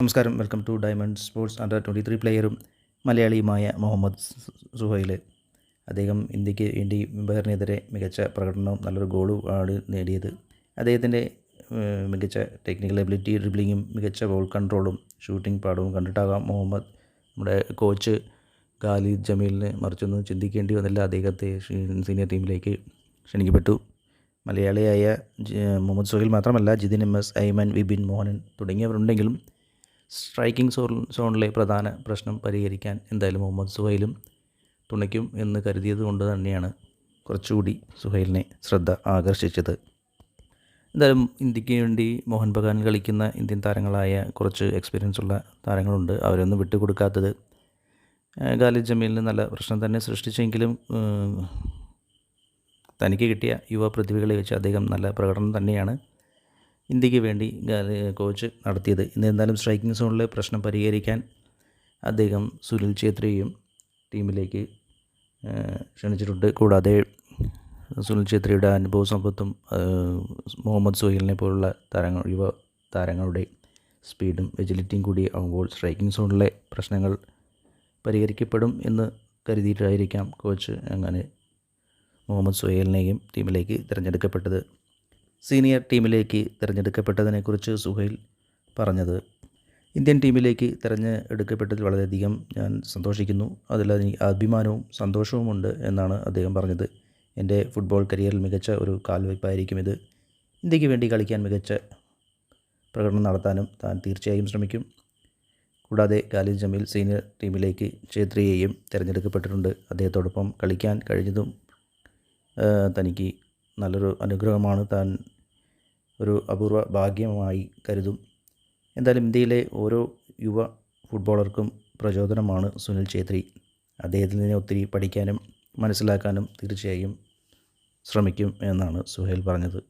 നമസ്കാരം. Welcome to diamond sports under twenty three പ്ലെയറും മലയാളിയുമായ മുഹമ്മദ് സുഹൈൽ അദ്ദേഹം ഇന്ത്യയ്ക്ക് വേണ്ടി ബഹറിനെതിരെ മികച്ച പ്രകടനവും നല്ലൊരു ഗോളും ആണ് നേടിയത്. അദ്ദേഹത്തിന്റെ മികച്ച ടെക്നിക്കൽ എബിലിറ്റി ഡ്രിബ്ലിങ്ങും മികച്ച ബോൾ കൺട്രോളും ഷൂട്ടിംഗ് പാടവും കണ്ടിട്ടാകാം മുഹമ്മദ്. നമ്മുടെ കോച്ച് ഖാലിദ് ജമീലിനെ മറിച്ചൊന്നും ചിന്തിക്കേണ്ടി വന്നില്ല. അദ്ദേഹത്തെ സീനിയർ ടീമിലേക്ക് ക്ഷണിക്കപ്പെട്ടു. മലയാളിയായ മുഹമ്മദ് സുഹൈൽ മാത്രമല്ല ജിതിൻ എം എസ് ഐമൻ വിപിൻ മോഹനൻ തുടങ്ങിയവരുണ്ടെങ്കിലും സ്ട്രൈക്കിംഗ് സോൺ സോണിലെ പ്രധാന പ്രശ്നം പരിഹരിക്കാൻ എന്തായാലും മുഹമ്മദ് സുഹൈലും തുണയ്ക്കും എന്ന് കരുതിയത് കൊണ്ട് തന്നെയാണ് കുറച്ചുകൂടി സുഹൈലിനെ ശ്രദ്ധ ആകർഷിച്ചത്. എന്തായാലും ഇന്ത്യയ്ക്ക് വേണ്ടി മോഹൻ ബഗാനിൽ കളിക്കുന്ന ഇന്ത്യൻ താരങ്ങളായ കുറച്ച് എക്സ്പീരിയൻസ് ഉള്ള താരങ്ങളുണ്ട്. അവരൊന്നും വിട്ടുകൊടുക്കാത്തത് ഖാലിദ് ജമീലിന് നല്ല പ്രശ്നം തന്നെ സൃഷ്ടിച്ചെങ്കിലും തനിക്ക് കിട്ടിയ യുവ പ്രതിഭകളെ വെച്ച് അദ്ദേഹം നല്ല പ്രകടനം തന്നെയാണ് ഇന്ത്യയ്ക്ക് വേണ്ടി കോച്ച് നടത്തിയത്. ഇന്ന് എന്തായാലും സ്ട്രൈക്കിംഗ് സോണിലെ പ്രശ്നം പരിഹരിക്കാൻ അദ്ദേഹം സുനിൽ ഛേത്രിയെയും ടീമിലേക്ക് ക്ഷണിച്ചിട്ടുണ്ട്. കൂടാതെ സുനിൽ ഛേത്രിയുടെ അനുഭവ സമ്പത്തും മുഹമ്മദ് സുഹൈലിനെ പോലുള്ള താരങ്ങൾ യുവ താരങ്ങളുടെ സ്പീഡും എജിലിറ്റിയും കൂടി ആകുമ്പോൾ സ്ട്രൈക്കിംഗ് സോണിലെ പ്രശ്നങ്ങൾ പരിഹരിക്കപ്പെടും എന്ന് കരുതിയിട്ടായിരിക്കാം കോച്ച് അങ്ങനെ മുഹമ്മദ് സുഹൈലിനെയും ടീമിലേക്ക് തിരഞ്ഞെടുക്കപ്പെട്ടത്. സീനിയർ ടീമിലേക്ക് തിരഞ്ഞെടുക്കപ്പെട്ടതിനെക്കുറിച്ച് സുഹൈൽ പറഞ്ഞത്. ഇന്ത്യൻ ടീമിലേക്ക് തിരഞ്ഞെടുക്കപ്പെട്ടതിൽ വളരെയധികം ഞാൻ സന്തോഷിക്കുന്നു. അതിൽ അഭിമാനവും സന്തോഷവുമുണ്ട് എന്നാണ് അദ്ദേഹം പറഞ്ഞത്. എന്റെ ഫുട്ബോൾ കരിയറിൽ മികച്ച ഒരു കാൽവയ്പായിരിക്കും ഇത്. ഇന്ത്യയ്ക്ക് വേണ്ടി കളിക്കാൻ മികച്ച പ്രകടനം നടത്താനും താൻ തീർച്ചയായും ശ്രമിക്കും. കൂടാതെ ഖാലിദ് ജമീൽ സീനിയർ ടീമിലേക്ക് ഛേത്രിയെയും തിരഞ്ഞെടുക്കപ്പെട്ടിട്ടുണ്ട്. അദ്ദേഹത്തോടൊപ്പം കളിക്കാൻ കഴിഞ്ഞതും തനിക്ക് നല്ലൊരു അനുഗ്രഹമാണ് താൻ ഒരു അപൂർവ ഭാഗ്യമായി കരുതും. എന്തായാലും ഇന്ത്യയിലെ ഓരോ യുവ ഫുട്ബോളർക്കും പ്രചോദനമാണ് സുനിൽ ഛേത്രി. അദ്ദേഹത്തിൽ നിന്ന് ഒത്തിരി പഠിക്കാനും മനസ്സിലാക്കാനും തീർച്ചയായും ശ്രമിക്കും എന്നാണ് സുഹേൽ പറഞ്ഞത്.